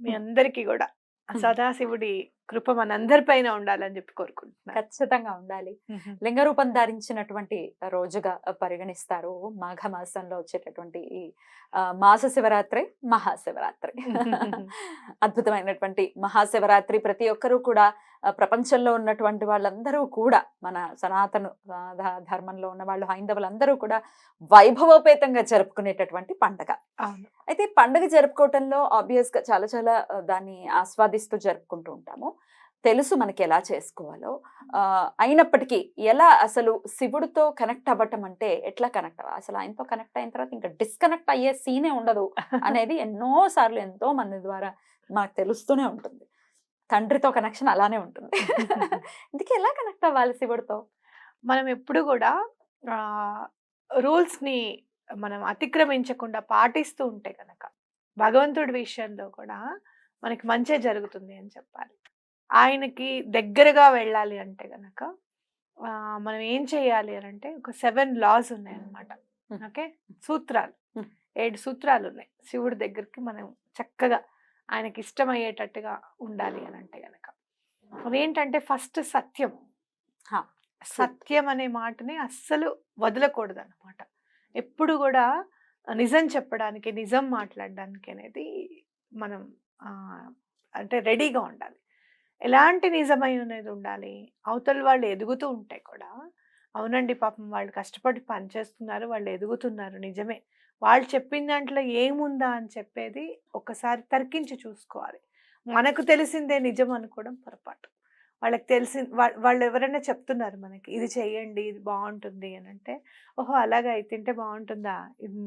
మీ అందరికీ కూడా. సదాశివుడి కృప మనందరిపైన ఉండాలని చెప్పి కోరుకుంటున్నాను. ఖచ్చితంగా ఉండాలి. లింగ రూపం ధరించినటువంటి రోజుగా పరిగణిస్తారు. మాఘ మాసంలో వచ్చేటటువంటి ఈ మాస శివరాత్రి మహాశివరాత్రి. అద్భుతమైనటువంటి మహాశివరాత్రి. ప్రతి ఒక్కరూ కూడా ప్రపంచంలో ఉన్నటువంటి వాళ్ళందరూ కూడా మన సనాతన ధర్మంలో ఉన్న వాళ్ళు హైందవులందరూ కూడా వైభవోపేతంగా జరుపుకునేటటువంటి పండగ. అయితే పండుగ జరుపుకోవటంలో ఆబ్వియస్గా చాలా చాలా దాన్ని ఆస్వాదిస్తూ జరుపుకుంటూ ఉంటాము. తెలుసు మనకి ఎలా చేసుకోవాలో అయినప్పటికీ ఎలా అసలు శివుడితో కనెక్ట్ అవ్వటం అంటే ఎట్లా కనెక్ట్ అవ్వాలి అసలు ఆయనతో కనెక్ట్ అయిన తర్వాత ఇంకా డిస్కనెక్ట్ అయ్యే సీనే ఉండదు. అనేది ఎన్నో సార్లు ఎంతో మంది ద్వారా మనకు తెలుస్తూనే ఉంటుంది. తండ్రితో కనెక్షన్ అలానే ఉంటుంది. ఇందుకే ఎలా కనెక్ట్ అవ్వాలి శివుడితో? మనం ఎప్పుడు కూడా ఆ రూల్స్ని మనం అతిక్రమించకుండా పాటిస్తూ ఉంటే కనుక భగవంతుడి విషయంలో కూడా మనకి మంచే జరుగుతుంది అని చెప్పాలి. ఆయనకి దగ్గరగా వెళ్ళాలి అంటే గనక మనం ఏం చేయాలి అని అంటే ఒక సెవెన్ లాస్ ఉన్నాయి అన్నమాట Hmm. ఓకే? సూత్రాలు. ఏడు సూత్రాలు ఉన్నాయి. శివుడి దగ్గరికి మనం చక్కగా ఆయనకి ఇష్టమయ్యేటట్టుగా ఉండాలి అని అంటే గనక. అదేంటంటే ఫస్ట్ సత్యం. సత్యం అనే మాటని అస్సలు వదలకూడదు అనమాట ఎప్పుడు కూడా నిజం చెప్పడానికి నిజం మాట్లాడడానికి అనేది మనం అంటే రెడీగా ఉండాలి. ఎలాంటి నిజమై అనేది ఉండాలి? అవతల వాళ్ళు ఎదుగుతూ ఉంటే కూడా అవునండి పాపం వాళ్ళు కష్టపడి పనిచేస్తున్నారు వాళ్ళు ఎదుగుతున్నారు నిజమే. వాళ్ళు చెప్పిన దాంట్లో ఏముందా అని చెప్పేది ఒకసారి తర్కించి చూసుకోవాలి. మనకు తెలిసిందే నిజం అనుకోవడం పొరపాటు. వాళ్ళకి తెలిసి వాళ్ళు ఎవరైనా చెప్తున్నారు మనకి ఇది చేయండి ఇది బాగుంటుంది అని అంటే ఓహో అలాగా ఇది తింటే బాగుంటుందా? ఇది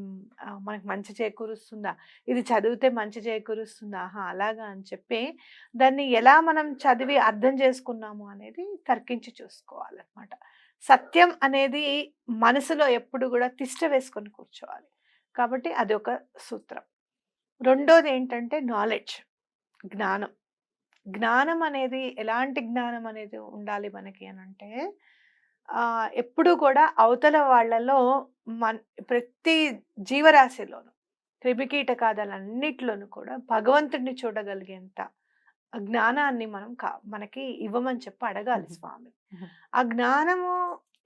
మంచి చేకూరుస్తుందా? ఇది చదివితే మంచి చేకూరుస్తుందా? ఆహా అలాగా అని చెప్పి దాన్ని ఎలా మనం చదివి అర్థం చేసుకున్నాము అనేది తర్కించి చూసుకోవాలన్నమాట. సత్యం అనేది మనసులో ఎప్పుడు కూడా తిష్ట వేసుకొని కూర్చోవాలి. కాబట్టి అది ఒక సూత్రం. రెండోది ఏంటంటే నాలెడ్జ్ జ్ఞానం. జ్ఞానం అనేది ఎలాంటి జ్ఞానం అనేది ఉండాలి మనకి అని అంటే ఎప్పుడు కూడా అవతల వాళ్ళలో మన్ ప్రతి జీవరాశిలోను క్రిమికీటకాదాలన్నిట్లోనూ కూడా భగవంతుడిని చూడగలిగేంత జ్ఞానాన్ని మనం కా మనకి ఇవ్వమని చెప్పి అడగాలి. స్వామి. ఆ జ్ఞానము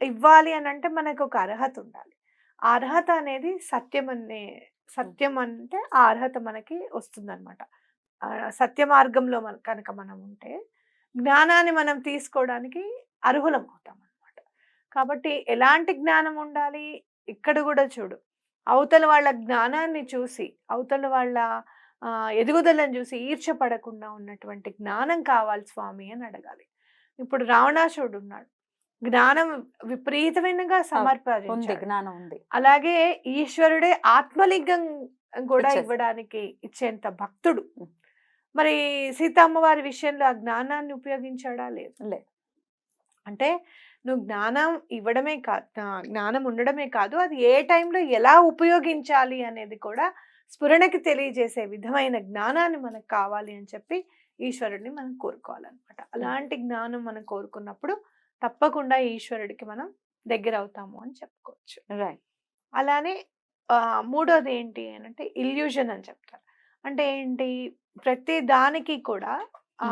ఇవ్వాలి అని అంటే మనకు ఒక అర్హత ఉండాలి ఆ అర్హత అనేది సత్యం అనే సత్యం అంటే ఆ అర్హత మనకి వస్తుందన్నమాట సత్య మార్గంలో మన కనుక మనం ఉంటే జ్ఞానాన్ని మనం తీసుకోవడానికి అర్హులం అవుతాం అనమాట కాబట్టి ఎలాంటి జ్ఞానం ఉండాలి? ఇక్కడ కూడా చూడు. అవతల వాళ్ళ జ్ఞానాన్ని చూసి అవతల వాళ్ళ ఎదుగుదలను చూసి ఈర్ష్యపడకుండా ఉన్నటువంటి జ్ఞానం కావాలి స్వామి అని అడగాలి. ఇప్పుడు రావణాసుడు ఉన్నాడు. జ్ఞానం విపరీతమైనగా ఉంది. సమర్పించాడు జ్ఞానం ఉంది. అలాగే ఈశ్వరుడే ఆత్మలింగం కూడా. ఇవ్వడానికి ఇచ్చేంత భక్తుడు. మరి సీతమ్మ వారి విషయంలో ఆ జ్ఞానాన్ని ఉపయోగించాడా? లేదు. లేదు. అంటే నువ్వు జ్ఞానం ఇవ్వడమే కాదు జ్ఞానం ఉండడమే కాదు అది ఏ టైంలో ఎలా ఉపయోగించాలి అనేది కూడా స్ఫురణకి తెలియజేసే విధమైన జ్ఞానాన్ని మనకు కావాలి అని చెప్పి ఈశ్వరుడిని మనం కోరుకోవాలన్నమాట. అలాంటి జ్ఞానం మనం కోరుకున్నప్పుడు తప్పకుండా ఈశ్వరుడికి మనం దగ్గర అవుతాము అని చెప్పుకోవచ్చు. రైట్. అలానే మూడోది ఏంటి అని అంటే ఇల్యూజన్ అని చెప్తారు. అంటే ఏంటి? ప్రతి దానికి కూడా ఆ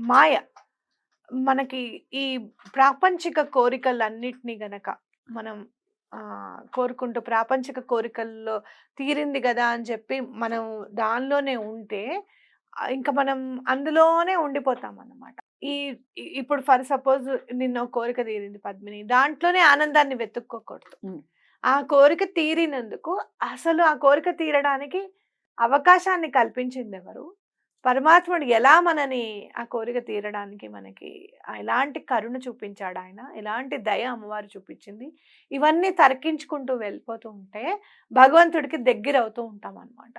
మాయ. మనకి ఈ ప్రాపంచిక కోరికలన్నిటినీ గనక మనం ఆ కోరుకుంటూ ప్రాపంచిక కోరికల్లో తీరింది కదా అని చెప్పి మనం దానిలోనే ఉంటే ఇంకా మనం అందులోనే ఉండిపోతాం అన్నమాట ఈ ఇప్పుడు ఫర్ సపోజ్ నిన్న కోరిక తీరింది పద్మిని దాంట్లోనే ఆనందాన్ని వెతుక్కోకూడదు. ఆ కోరిక తీరినందుకు అసలు ఆ కోరిక తీరడానికి అవకాశాన్ని కల్పించింది ఎవరు పరమాత్ముడు ఎలా మనని ఆ కోరిక తీరడానికి మనకి ఎలాంటి కరుణ చూపించాడు ఆయన ఎలాంటి దయ అమ్మవారు చూపించింది? ఇవన్నీ తర్కించుకుంటూ వెళ్ళిపోతూ ఉంటే భగవంతుడికి దగ్గర అవుతూ ఉంటాం అన్నమాట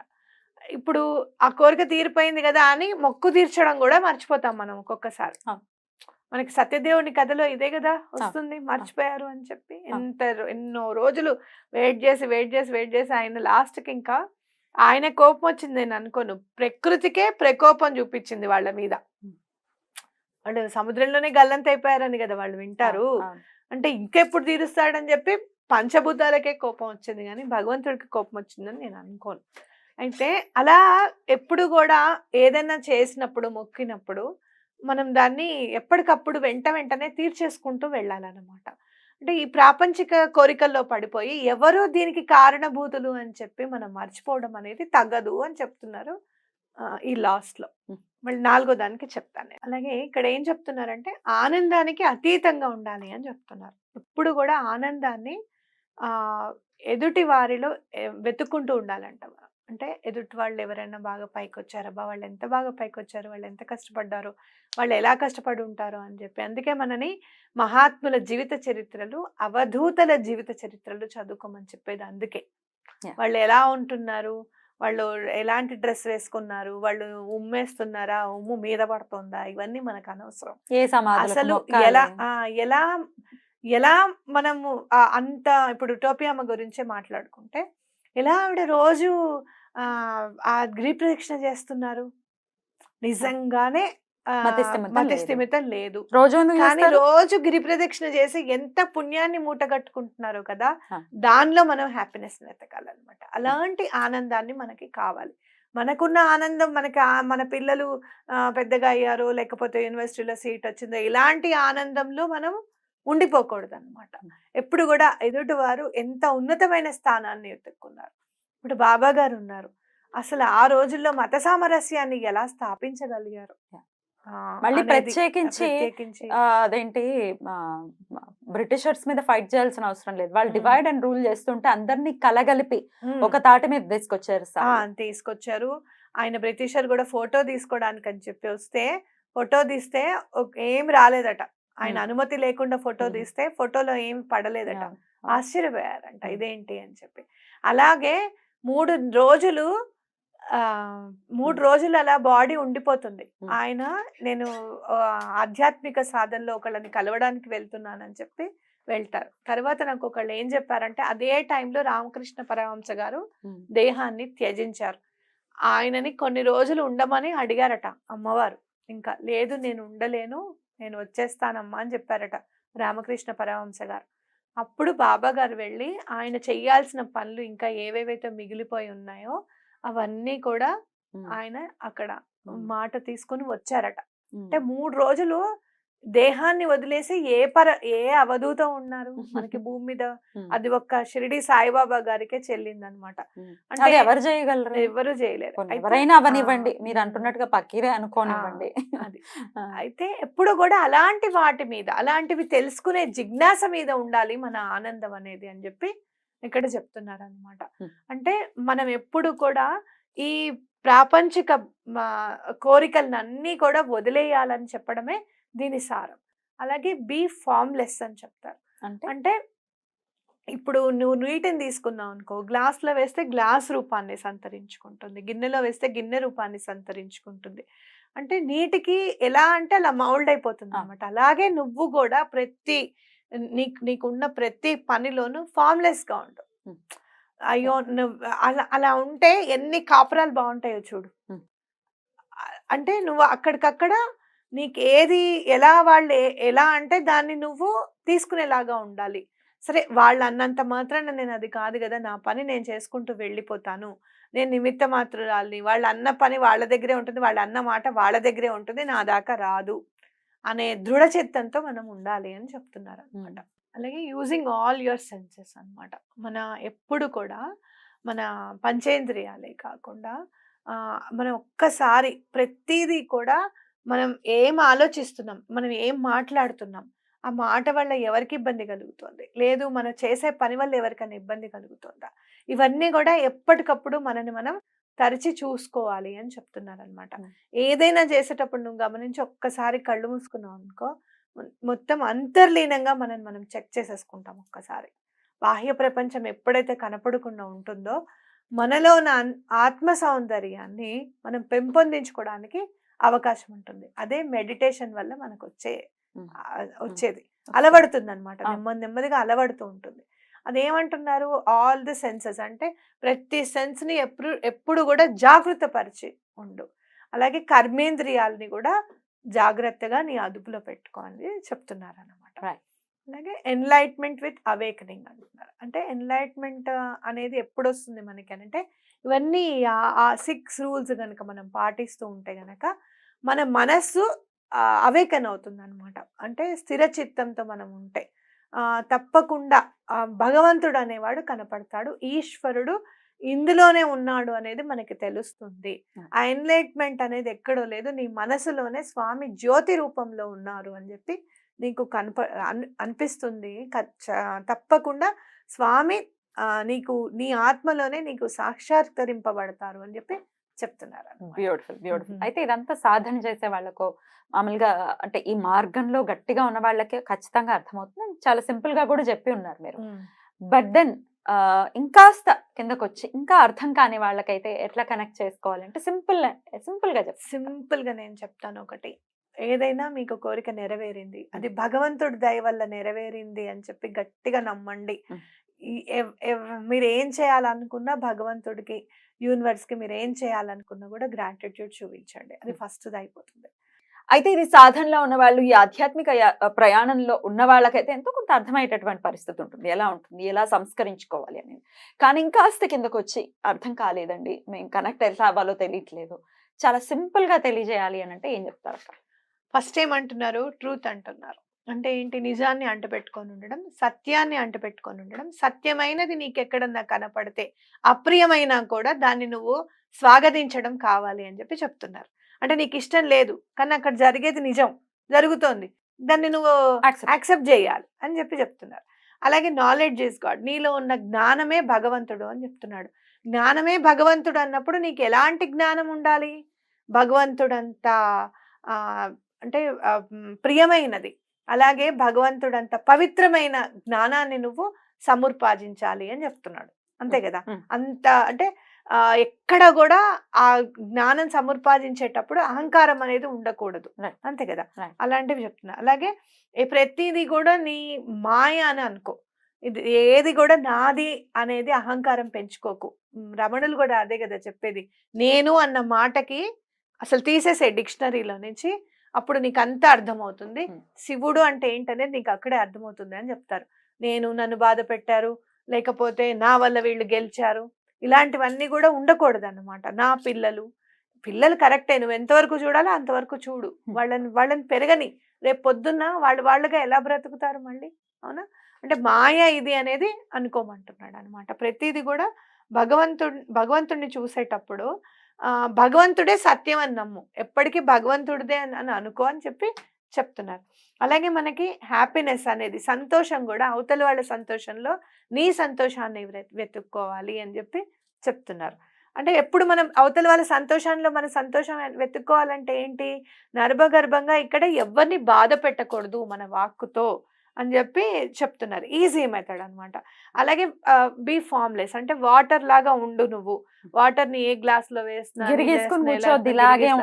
ఇప్పుడు ఆ కోరిక తీరిపోయింది కదా అని మొక్కు తీర్చడం కూడా మర్చిపోతాం మనం ఒక్కొక్కసారి. మనకి సత్యదేవుని కథలో ఇదే కదా వస్తుంది మర్చిపోయారు అని చెప్పి ఎంత ఎన్నో రోజులు వెయిట్ చేసి వెయిట్ చేసి వెయిట్ చేసి ఆయన లాస్ట్కి ఇంకా ఆయన కోపం వచ్చింది నేను అనుకోను. ప్రకృతికే ప్రకోపం చూపించింది వాళ్ళ మీద. వాళ్ళు సముద్రంలోనే గల్లంత అయిపోయారని కదా వాళ్ళు వింటారు. అంటే ఇంకెప్పుడు తీరుస్తాడని చెప్పి పంచభూతాలకే కోపం వచ్చింది కానీ భగవంతుడికి కోపం వచ్చిందని నేను అనుకోను. అయితే అలా ఎప్పుడు కూడా ఏదైనా చేసినప్పుడు మొక్కినప్పుడు మనం దాన్ని ఎప్పటికప్పుడు వెంట వెంటనే తీర్చేసుకుంటూ వెళ్ళాలన్నమాట. అంటే ఈ ప్రాపంచిక కోరికల్లో పడిపోయి ఎవరు దీనికి కారణభూతులు అని చెప్పి మనం మర్చిపోవడం అనేది తగ్గదు అని చెప్తున్నారు ఈ లాస్ట్లో Hmm. మళ్ళీ నాలుగో దానికి చెప్తాను. అలాగే ఇక్కడ ఏం చెప్తున్నారంటే ఆనందానికి అతీతంగా ఉండాలి అని చెప్తున్నారు ఎప్పుడు కూడా ఆనందాన్ని ఆ ఎదుటి వారిలో వెతుక్కుంటూ ఉండాలంట మనం. అంటే ఎదుటి వాళ్ళు ఎవరైనా బాగా పైకి వచ్చారబ్బా వాళ్ళు ఎంత బాగా పైకి వచ్చారు వాళ్ళు ఎంత కష్టపడ్డారు? వాళ్ళు ఎలా కష్టపడి ఉంటారో అని చెప్పి. అందుకే మనని మహాత్ముల జీవిత చరిత్రలు అవధూతల జీవిత చరిత్రలు చదువుకోమని చెప్పేది అందుకే. వాళ్ళు ఎలా ఉంటున్నారు? వాళ్ళు ఎలాంటి డ్రెస్ వేసుకున్నారు? వాళ్ళు ఉమ్మేస్తున్నారా? ఉమ్ము మీద పడుతుందా? ఇవన్నీ మనకు అనవసరం. ఏ అసలు? ఎలా ఆ, ఎలా ఎలా మనము అంత ఇప్పుడు టోపియమ్మ గురించే మాట్లాడుకుంటే ఎలా ఆవిడ రోజు ఆ గిరి ప్రదక్షిణ చేస్తున్నారు నిజంగానే మతిస్థిమితం మతి లేదు. రోజు కానీ? రోజు గిరి ప్రదక్షిణ చేసి ఎంత పుణ్యాన్ని మూటగట్టుకుంటున్నారో కదా ఆ. దానిలో మనం హ్యాపీనెస్ వెతకాలన్నమాట అలాంటి ఆనందాన్ని మనకి కావాలి మనకున్న ఆనందం మనకి మన పిల్లలు పెద్దగా అయ్యారో లేకపోతే యూనివర్సిటీలో సీట్ వచ్చిందో ఇలాంటి ఆనందంలో మనం ఉండిపోకూడదు అనమాట. ఎప్పుడు కూడా ఎదుటి వారు ఎంత ఉన్నతమైన స్థానాన్ని ఎత్తుక్కున్నారు ఇప్పుడు బాబా గారు ఉన్నారు అసలు ఆ రోజుల్లో మత సామరస్యాన్ని ఎలా స్థాపించగలిగారు మళ్ళీ ప్రత్యేకించి అదేంటి బ్రిటిషర్స్ మీద ఫైట్ చేయాల్సిన అవసరం లేదు వాళ్ళు. డివైడ్ అండ్ రూల్ చేస్తుంటే అందరినీ కలగలిపి. ఒక తాటి మీద తీసుకొచ్చారు తీసుకొచ్చారు ఆయన బ్రిటిషర్ కూడా ఫోటో తీసుకోవడానికి అని చెప్పి వస్తే ఫోటో తీస్తే ఏం రాలేదట ఆయన. అనుమతి లేకుండా ఫోటో. తీస్తే ఫోటోలో ఏం పడలేదట. ఆశ్చర్యపోయారంట. ఇదేంటి అని చెప్పి అలాగే మూడు రోజులు ఆ మూడు. రోజులు అలా బాడీ ఉండిపోతుంది. ఆయన నేను ఆధ్యాత్మిక సాధనలో ఒకళ్ళని కలవడానికి వెళ్తున్నానని చెప్పి వెళ్తారు తర్వాత నాకు ఒకళ్ళు ఏం చెప్పారంటే అదే టైంలో రామకృష్ణ పరమహంస గారు. దేహాన్ని త్యజించారు ఆయనని కొన్ని రోజులు ఉండమని అడిగారట అమ్మవారు ఇంకా లేదు నేను ఉండలేను నేను వచ్చేస్తానమ్మా అని చెప్పారట రామకృష్ణ పరమహంస గారు అప్పుడు బాబా గారు వెళ్ళి ఆయన చెయ్యాల్సిన పనులు ఇంకా ఏవేవైతే మిగిలిపోయి ఉన్నాయో అవన్నీ కూడా. ఆయన అక్కడ. మాట తీసుకుని వచ్చారట. అంటే మూడు రోజులు దేహాన్ని వదిలేసి ఏ పర ఏ అవధూత ఉన్నారు మనకి భూమి మీద. అది ఒక్క షిరిడి సాయిబాబా గారికే చెల్లింది అనమాట. అంటే ఎవరు చేయగలరు ఎవరు చేయలేరు ఎవరైనా అవనివ్వండి మీరు అంటున్నట్టుగా పక్కీరే అనుకోనివ్వండి అది. అయితే ఎప్పుడు కూడా అలాంటి వాటి మీద అలాంటివి తెలుసుకునే జిజ్ఞాస మీద ఉండాలి మన ఆనందం అనేది అని చెప్పి ఇక్కడ చెప్తున్నారు అనమాట. అంటే మనం ఎప్పుడు కూడా ఈ ప్రాపంచిక కోరికలను అన్నీ కూడా వదిలేయాలని చెప్పడమే దీని సారం. అలాగే బీ ఫార్మ్లెస్ అని చెప్తారు. అంటే? ఇప్పుడు నువ్వు నీటిని తీసుకున్నావు అనుకో గ్లాస్లో వేస్తే గ్లాస్ రూపాన్ని సంతరించుకుంటుంది. గిన్నెలో వేస్తే గిన్నె రూపాన్ని సంతరించుకుంటుంది. అంటే నీటికి ఎలా అంటే అలా మౌల్డ్ అయిపోతుంది. అనమాట అలాగే నువ్వు కూడా ప్రతి నీకు నీకున్న ప్రతి పనిలోనూ ఫార్మ్లెస్గా ఉండు. అయ్యో అలా అలా ఉంటే ఎన్ని కాపురాలు బాగుంటాయో చూడు. అంటే నువ్వు అక్కడికక్కడ నీకు ఏది ఎలా వాళ్ళు ఎలా అంటే దాన్ని నువ్వు తీసుకునేలాగా ఉండాలి. సరే వాళ్ళు అన్నంత మాత్రాన నేను అది కాదు కదా నా పని నేను చేసుకుంటూ వెళ్ళిపోతాను. నేను నిమిత్త మాత్రురాల్ని వాళ్ళు అన్న పని వాళ్ళ దగ్గరే ఉంటుంది వాళ్ళు అన్న మాట వాళ్ళ దగ్గరే ఉంటుంది నా దాకా రాదు అనే దృఢ చిత్తంతో మనం ఉండాలి అని చెప్తున్నారు అనమాట అలాగే యూజింగ్ ఆల్ యువర్ సెన్సెస్ అన్నమాట. మన ఎప్పుడు కూడా మన పంచేంద్రియాలే కాకుండా మనం ఒక్కసారి ప్రతిదీ కూడా మనం ఏం ఆలోచిస్తున్నాం మనం ఏం మాట్లాడుతున్నాం ఆ మాట వల్ల ఎవరికి ఇబ్బంది కలుగుతుంది? లేదు మనం చేసే పని వల్ల ఎవరికైనా ఇబ్బంది కలుగుతుందా? ఇవన్నీ కూడా ఎప్పటికప్పుడు మనని మనం తరిచి చూసుకోవాలి అని చెప్తున్నారు అనమాట. ఏదైనా చేసేటప్పుడు నువ్వు గమనించి ఒక్కసారి కళ్ళు మూసుకున్నావు అనుకో మొత్తం అంతర్లీనంగా మనం మనం చెక్ చేసేసుకుంటాం ఒక్కసారి. బాహ్య ప్రపంచం ఎప్పుడైతే కనపడకుండా ఉంటుందో మనలో ఉన్న ఆత్మ సౌందర్యాన్ని మనం పెంపొందించుకోవడానికి అవకాశం ఉంటుంది అదే మెడిటేషన్ వల్ల మనకు వచ్చే వచ్చేది. అలవడుతుంది అనమాట. నెమ్మది నెమ్మదిగా అలవడుతూ ఉంటుంది అదేమంటున్నారు? ఆల్ ది సెన్సెస్ అంటే ప్రతి సెన్స్ని ఎప్పుడు ఎప్పుడు కూడా జాగృత పరిచి ఉండు. అలాగే కర్మేంద్రియాలని కూడా జాగ్రత్తగా నీ అదుపులో పెట్టుకోవాలి చెప్తున్నారు అనమాట. అలాగే ఎన్లైట్మెంట్ విత్ అవేకనింగ్ అంటున్నారు. అంటే ఎన్లైట్మెంట్ అనేది ఎప్పుడు వస్తుంది మనకి అని అంటే ఇవన్నీ ఆ- ఆ సిక్స్ రూల్స్ కనుక మనం పాటిస్తూ ఉంటే గనక మన మనస్సు అవేకన్ అవుతుంది అనమాట అంటే స్థిర చిత్తంతో మనం ఉంటే. తప్పకుండా భగవంతుడు అనేవాడు కనపడతాడు. ఈశ్వరుడు ఇందులోనే ఉన్నాడు అనేది మనకి తెలుస్తుంది. ఆ! ఎన్లైట్మెంట్ అనేది ఎక్కడో లేదు. నీ మనసులోనే స్వామి జ్యోతి రూపంలో ఉన్నారు అని చెప్పి నీకు కనప అన్- అనిపిస్తుంది. తప్పకుండా స్వామి నీకు నీ ఆత్మలోనే నీకు సాక్షాత్కరింపబడతారు అని చెప్పి చెప్తున్నారు. Beautiful beautiful. అయితే ఇదంతా సాధన చేసే వాళ్ళకు మామూలుగా అంటే ఈ మార్గంలో గట్టిగా ఉన్న వాళ్ళకి ఖచ్చితంగా అర్థమవుతుంది. చాలా సింపుల్గా కూడా చెప్పి ఉన్నారు మీరు. బట్ దెన్ ఇంకాస్త కిందకు వచ్చి ఇంకా అర్థం కాని వాళ్ళకైతే ఎట్లా కనెక్ట్ చేసుకోవాలంటే సింపుల్ సింపుల్గా చెప్పు సింపుల్గా నేను చెప్తాను ఒకటి. ఏదైనా మీకు కోరిక నెరవేరింది అది భగవంతుడి దయ వల్ల నెరవేరింది అని చెప్పి గట్టిగా నమ్మండి. మీరు ఏం చేయాలనుకున్నా భగవంతుడికి యూనివర్స్కి మీరు ఏం చేయాలనుకున్నా కూడా గ్రాటిట్యూడ్ చూపించండి. అది Mm. ఫస్ట్ అయిపోతుంది. అయితే ఇది సాధనలో ఉన్న వాళ్ళు ఈ ఆధ్యాత్మిక ప్రయాణంలో ఉన్న వాళ్ళకైతే ఎంతో కొంత అర్థమయ్యేటటువంటి పరిస్థితి ఉంటుంది. ఎలా ఉంటుంది? ఎలా సంస్కరించుకోవాలి అనేది. కానీ ఇంకాస్త కిందకు వచ్చి అర్థం కాలేదండి. మేము కనెక్ట్ ఎలా అవ్వాలో తెలియట్లేదు. చాలా సింపుల్గా తెలియజేయాలి అని అంటే ఏం చెప్తారు ఫస్ట్ ఏమంటున్నారు? ట్రూత్ అంటున్నారు. అంటే ఏంటి? నిజాన్ని అంటపెట్టుకొని ఉండడం సత్యాన్ని అంటపెట్టుకొని ఉండడం సత్యమైనది నీకు ఎక్కడన్నా కనపడితే అప్రియమైనా కూడా దాన్ని నువ్వు స్వాగతించడం కావాలి అని చెప్పి చెప్తున్నారు. అంటే నీకు ఇష్టం లేదు కానీ అక్కడ జరిగేది నిజం జరుగుతోంది. దాన్ని నువ్వు. యాక్సెప్ట్ చేయాలి అని చెప్పి చెప్తున్నారు. అలాగే నాలెడ్జ్ ఇస్ గాడ్ నీలో ఉన్న జ్ఞానమే భగవంతుడు అని చెప్తున్నాడు. జ్ఞానమే భగవంతుడు అన్నప్పుడు నీకు ఎలాంటి జ్ఞానం ఉండాలి? భగవంతుడంత అంటే ప్రియమైనది. అలాగే భగవంతుడంత పవిత్రమైన జ్ఞానాన్ని నువ్వు సముర్పాదించాలి అని చెప్తున్నాడు. అంతే కదా. అంత అంటే ఆ, ఎక్కడ కూడా ఆ జ్ఞానం సముర్పాదించేటప్పుడు అహంకారం అనేది ఉండకూడదు. అంతే కదా. అలాంటివి చెప్తున్నా. అలాగే ఈ ప్రతిదీ కూడా నీ మాయ అని అనుకో. ఇది ఏది కూడా నాది అనేది అహంకారం పెంచుకోకు. రమణులు కూడా అదే కదా చెప్పేది. నేను అన్న మాటకి అసలు తీసేసే డిక్షనరీలో నుంచి అప్పుడు నీకు అంతా అర్థమవుతుంది. శివుడు అంటే ఏంటనేది నీకు అక్కడే అర్థమవుతుంది అని చెప్తారు. నేను నన్ను బాధ పెట్టారు లేకపోతే నా వల్ల వీళ్ళు గెలిచారు ఇలాంటివన్నీ కూడా ఉండకూడదు అన్నమాట నా పిల్లలు పిల్లలు కరెక్టే నువ్వు ఎంతవరకు చూడాలో అంతవరకు చూడు. వాళ్ళని వాళ్ళని పెరగని రేపు పొద్దున్న వాళ్ళు వాళ్ళుగా ఎలా బ్రతుకుతారు మళ్ళీ? అవునా? అంటే మాయ ఇది అనేది అనుకోమంటున్నాడు అనమాట ప్రతిదీ కూడా భగవంతుడు భగవంతుడిని చూసేటప్పుడు భగవంతుడే సత్యం అని నమ్ము. ఎప్పటికీ భగవంతుడిదే అని అని అనుకో అని చెప్పి చెప్తున్నారు. అలాగే మనకి హ్యాపీనెస్ అనేది సంతోషం కూడా అవతల వాళ్ళ సంతోషంలో నీ సంతోషాన్ని వెతుక్కోవాలి అని చెప్పి చెప్తున్నారు. అంటే ఎప్పుడు మనం అవతల వాళ్ళ సంతోషంలో మన సంతోషం వెతుక్కోవాలంటే ఏంటి? నర్భగర్భంగా ఇక్కడ ఎవరిని బాధ పెట్టకూడదు మన వాక్కుతో. అని చెప్పి చెప్తున్నారు. ఈజీ మెథడ్ అన్నమాట. అలాగే బీ ఫార్మ్లెస్ అంటే వాటర్ లాగా ఉండు నువ్వు. వాటర్ని ఏ గ్లాస్లో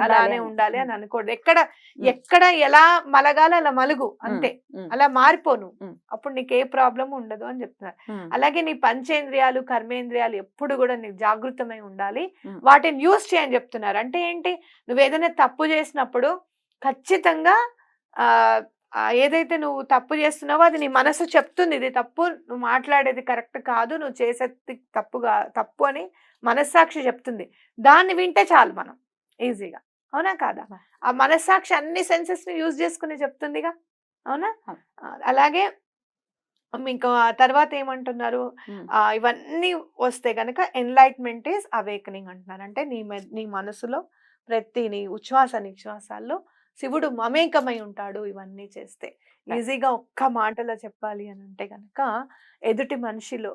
అలానే అని. ఉండాలి అని ఉమ్. అనకూడదు ఎక్కడ. ఎక్కడ ఎలా మలగాలి అలా మలుగు అంతే. అలా మారిపోను. అప్పుడు నీకు ఏ ప్రాబ్లం ఉండదు అని చెప్తున్నారు. అలాగే నీ పంచేంద్రియాలు కర్మేంద్రియాలు ఎప్పుడు కూడా నీకు జాగృతమై ఉండాలి. వాటిని యూస్ చేయని చెప్తున్నారు. అంటే ఏంటి? నువ్వు ఏదైనా తప్పు చేసినప్పుడు ఖచ్చితంగా ఏదైతే నువ్వు తప్పు చేస్తున్నావో అది నీ మనసు చెప్తుంది. ఇది తప్పు నువ్వు మాట్లాడేది కరెక్ట్ కాదు నువ్వు చేసేది తప్పుగా తప్పు అని మనస్సాక్షి చెప్తుంది. దాన్ని వింటే చాలు మనం ఈజీగా. అవునా కాదా. ఆ మనస్సాక్షి అన్ని సెన్సెస్ని యూజ్ చేసుకుని చెప్తుందిగా. అవునా? అలాగే ఇంకా తర్వాత ఏమంటున్నారు? ఇవన్నీ వస్తే గనక ఎన్లైట్మెంట్ ఈస్ అవేకనింగ్ అంటున్నారు. అంటే నీ నీ మనసులో ప్రతి నీ ఉచ్ఛ్వాస నిశ్వాసాల్లో శివుడు మమేకమై ఉంటాడు ఇవన్నీ చేస్తే. ఈజీగా ఒక్క మాటలో చెప్పాలి అని అంటే గనక ఎదుటి మనిషిలో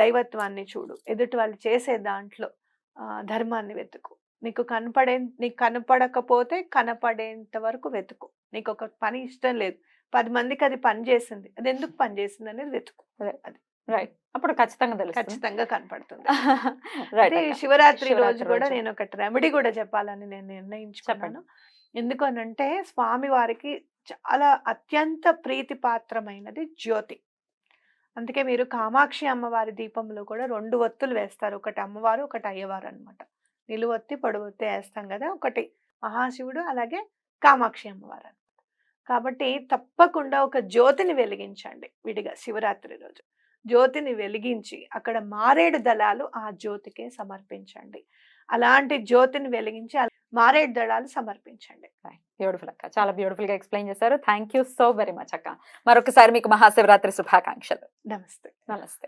దైవత్వాన్ని చూడు. ఎదుటి వాళ్ళు చేసే దాంట్లో ధర్మాన్ని వెతుకు. నీకు కనపడే నీకు కనపడకపోతే కనపడేంత వరకు వెతుకు. నీకు ఒక పని ఇష్టం లేదు. పది మందికి అది పని చేసింది. అది ఎందుకు పని చేసింది అనేది వెతుకు. అది రైట్. అప్పుడు ఖచ్చితంగా తెలుసు ఖచ్చితంగా కనపడుతుంది. శివరాత్రి రోజు కూడా. నేను ఒకటి రెమెడీ కూడా చెప్పాలని నేను నిర్ణయించుకున్నాను. ఎందుకనంటే స్వామి వారికి చాలా అత్యంత ప్రీతిపాత్రమైనది జ్యోతి. అందుకే మీరు కామాక్షి అమ్మవారి దీపంలో కూడా రెండు ఒత్తులు వేస్తారు. ఒకటి అమ్మవారు ఒకటి అయ్యవారు అనమాట నిలువొత్తి పొడవొత్తి వేస్తాం కదా! ఒకటి మహాశివుడు అలాగే కామాక్షి అమ్మవారు అనమాట కాబట్టి తప్పకుండా ఒక జ్యోతిని వెలిగించండి విడిగా శివరాత్రి రోజు. జ్యోతిని వెలిగించి అక్కడ మారేడు దళాలు ఆ జ్యోతికే సమర్పించండి. అలాంటి జ్యోతిని వెలిగించి మారేడు దళాలు సమర్పించండి. బ్యూటిఫుల్ అక్క. చాలా బ్యూటిఫుల్గా ఎక్స్ప్లెయిన్ చేశారు. Thank you so very much అక్క. మరొకసారి మీకు మహాశివరాత్రి శుభాకాంక్షలు. నమస్తే. నమస్తే.